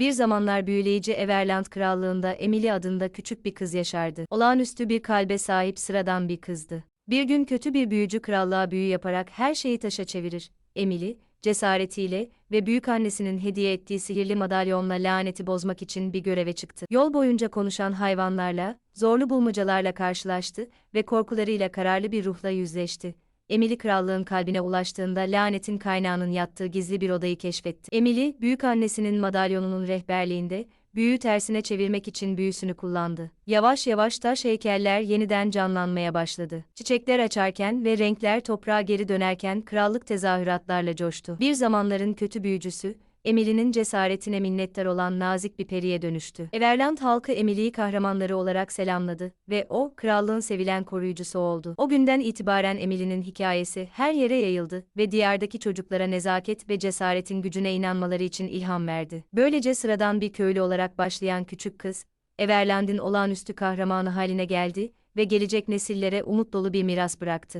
Bir zamanlar büyüleyici Everland krallığında Emily adında küçük bir kız yaşardı. Olağanüstü bir kalbe sahip sıradan bir kızdı. Bir gün kötü bir büyücü krallığa büyü yaparak her şeyi taşa çevirir. Emily, cesaretiyle ve büyükannesinin hediye ettiği sihirli madalyonla laneti bozmak için bir göreve çıktı. Yol boyunca konuşan hayvanlarla, zorlu bulmacalarla karşılaştı ve korkularıyla kararlı bir ruhla yüzleşti. Emily krallığın kalbine ulaştığında lanetin kaynağının yattığı gizli bir odayı keşfetti. Emily, büyük annesinin madalyonunun rehberliğinde, büyüyü tersine çevirmek için büyüsünü kullandı. Yavaş yavaş taş heykeller yeniden canlanmaya başladı. Çiçekler açarken ve renkler toprağa geri dönerken krallık tezahüratlarla coştu. Bir zamanların kötü büyücüsü, Emily'nin cesaretine minnettar olan nazik bir periye dönüştü. Everland halkı Emily'yi kahramanları olarak selamladı ve o, krallığın sevilen koruyucusu oldu. O günden itibaren Emily'nin hikayesi her yere yayıldı ve diyardaki çocuklara nezaket ve cesaretin gücüne inanmaları için ilham verdi. Böylece sıradan bir köylü olarak başlayan küçük kız, Everland'in olağanüstü kahramanı haline geldi ve gelecek nesillere umut dolu bir miras bıraktı.